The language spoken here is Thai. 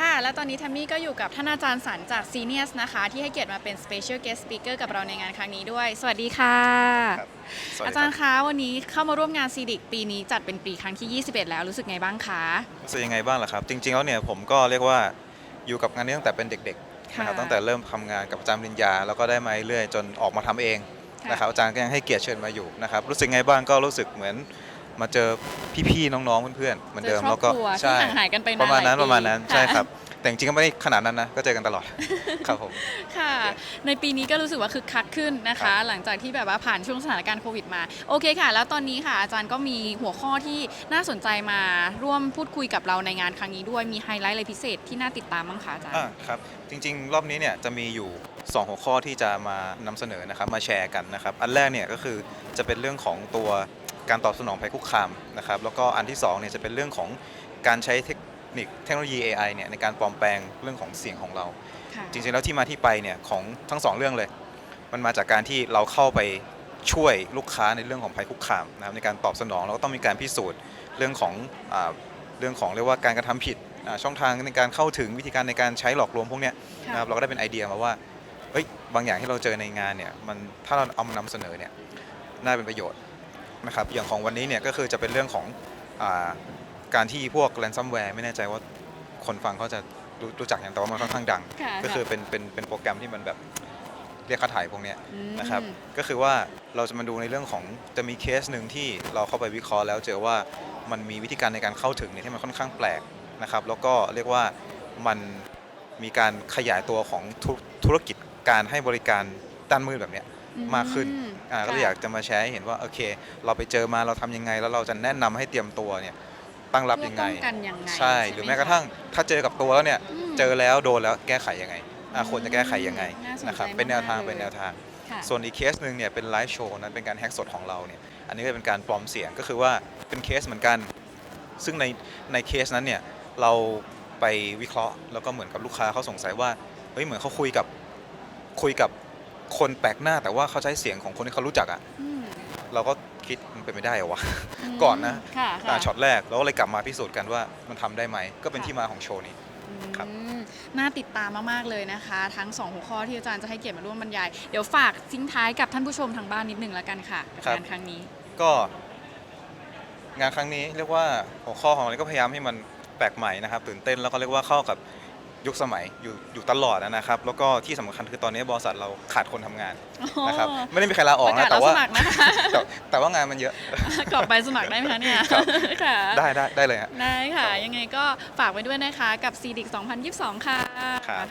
ค่ะ และตอนนี้แทมมี่ก็อยู่กับท่านอาจารย์สันจาก Seniors นะคะ ที่ให้เกียรติมาเป็น Special Guest Speaker กับเราในงานครั้งนี้ด้วย สวัสดีค่ะ ครับสวัสอาดีจารคย์บคะวันนี้เข้ามาร่วมงานซีดิกปีนี้จัดเป็นปีครั้งที่ 21 แล้วรู้สึกไงบ้างคะ รู้สึกยังไงบ้างล่ะครับ จริงๆแล้วเนี่ยผมก็เรียกว่าอยู่กับงานนี้ตั้งแต่เป็นเด็กๆค่ะนะครับตั้งแต่เริ่มทำงานกับอาจารย์ปริญญาแล้วก็ได้มาเรื่อยๆจนออกมาทำเองค่ะ นะครับอาจารย์ก็ยังให้เกียรติเชิญมาอยู่นะครับรู้สึกไงบ้างก็รู้สึกเหมือน มาเจอพี่ๆน้องๆเพื่อนๆเหมือนเดิมจครอแล้วบก็ครัวที่ใช่ห่างหายกันไปนานประมาณนั้นหลยประมาณนั้นปีใช่ะครับ แต่จริงๆก็ไม่ได้ขนาดนั้นนะก็เจอกันตลอดครับผมค่ะ ในปีนี้ก็รู้สึกว่าคึกคักขึ้นนะครัคะบหลังจากที่แบบว่าผ่านช่วงสถานการณ์โควิดมาโอเคค่ะ แล้วตอนนี้ค่ะอาจารย์ก็มีหัวข้อที่น่าสนใจมาร่วมพูดคุยกับเราในงานครั้งนี้ด้วยมีไฮไลท์อะไรพิเศษที่น่าติดตามบ้างคะอาจารย์อ่าครับจริง ๆ รอบนี้เนี่ยจะมีอยู่2หัวข้อที่จะมานำเสนอนะครับมาแชร์กันนะครับ อันแรกเนี่ยก็คือจะเป็นเรื่องของตัว การตอบสนองภัยคุกคามนะครับแล้วก็อันที่2เนี่ยจะเป็นเรื่องของการใช้เทคนิคเทคโนโลยี AI เนี่ยในการปลอมแปลงเรื่องของเสียงของเราค่ะจริงๆแล้วที่มาที่ไปเนี่ยของทั้งสองเรื่องเลย มันมาจากการที่เราเข้าไปช่วยลูกค้าในเรื่องของภัยคุกคามนะครับในการตอบสนองแล้วก็ต้องมีการพิสูจน์เรื่องของอาเรื่องของเรียกว่าการกระทำผิดอ่าช่องทางในการเข้าถึงวิธีการในการใช้หลอกลวงพวกเนี้ยค่ะนะครับเราก็ได้เป็นไอเดียมาว่าเอ้ยบางอย่างที่เราเจอในงานเนี่ยมันถ้าเราเอามานำเสนอเนี่ยน่าเป็นประโยชน์ นะครับอย่างของวันนี้เนี่ยก็คือจะเป็นเรื่องของอาการที่พวก ransomware ไม่แน่ใจว่าคนฟังเขาจะรู้รู้จักอย่างแต่ว่ามันค่อนข้างดัง ค่ะก็คือเป็นเป็นเป็นโปรแกรมที่มันแบบเรียกค่าถ่ายพวกเนี้ยมนะครับก็คือว่าเราจะมาดูในเรื่องของจะมีเคสหนึ่งที่เราเข้าไปวิเคราะห์แล้ว เจอว่ามันมีวิธีการในการเข้าถึงเนี่ยที่มันค่อนข้างแปลกนะครับแล้วก็เรียกว่ามันมีการขยายตัวของธุธุรกิจการให้บริการด้านมืดแบบเนี้ย มากขึ้นอืมอ่าก็เลยค่ะ อยากจะมาแชร์ให้เห็นว่าโอเค เราไปเจอมาเราทำยังไง แล้วเราจะแนะนำให้เตรียมตัวเนี่ยตั้งรับยังไง เพื่อป้องกันยังไงใช่ หรือแม้กระทั่งถ้าเจอกับตัวแล้วเนี่ยมเจอแล้วโดนแล้วแก้ไขยังไงอะอืมควรจะแก้ไขยังไงน่าสนใจนะครับ เป็นแนวทางมากๆเลยเป็นแนวทาง ค่ะส่วนอีกเคสหนึ่งเนี่ยเป็นไลฟ์โชว์นั้นเป็นการแฮ็กสดของเราเนี่ยอันนี้ก็เป็นการปลอมเสียงก็คือว่าเป็นเคสเหมือนกัน ซึ่งในในเคสนั้นเนี่ยเราไปวิเคราะห์แล้วก็เหมือนกับลูกค้าเขาสงสัยว่าเฮ้ยเหมือนเขาคุยกับคุยกับ คนแปลกหน้าแต่ว่าเขาใช้เสียงของคนที่เขารู้จักอะ่ะอืมเราก็คิดมันเป็นไม่ได้เหรอวะมก่อนนะ ค่ะอ่าค่ะช็อตแรกเราก็เลยกลับมาพิสูจน์กันว่ามันทำได้ไหมก็เป็นค่ะที่มาของโชว์นี้ ครับ อืมน่าติดตามมาก ๆ เลยนะคะ ทั้งสองหัวข้อที่อาจารย์จะให้เกียรติมาร่วมบรรยาย เดี๋ยวฝากทิ้งท้ายกับท่านผู้ชมทางบ้านนิดนึงแล้วกันค่ะกับงานครั้งนี้ ก็งานครั้งนี้เรียกว่าหัวข้อของเราก็พยายามให้มันแปลกใหม่นะครับตื่นเต้นแล้วก็เรียกว่าเข้ากับ ยุคสมัยอยู่อยู่ตลอดนะครับ แล้วก็ที่สำคัญคือตอนนี้บริษัทเราขาดคนทำงานนะครับอ๋อไม่ได้มีใครลาออกประกานะศแต่รับว่าสมัครนะคะแต่แต่ว่างานมันเยอะกรอบใบสมัครได้ไหมคะเนี่ยครับ ค่ะได้ได้ได้เลยฮะ ได้ค่ะ ยังไงก็ฝากไว้ด้วยนะคะกับ c ีดิก2022 ค่ะ ครับ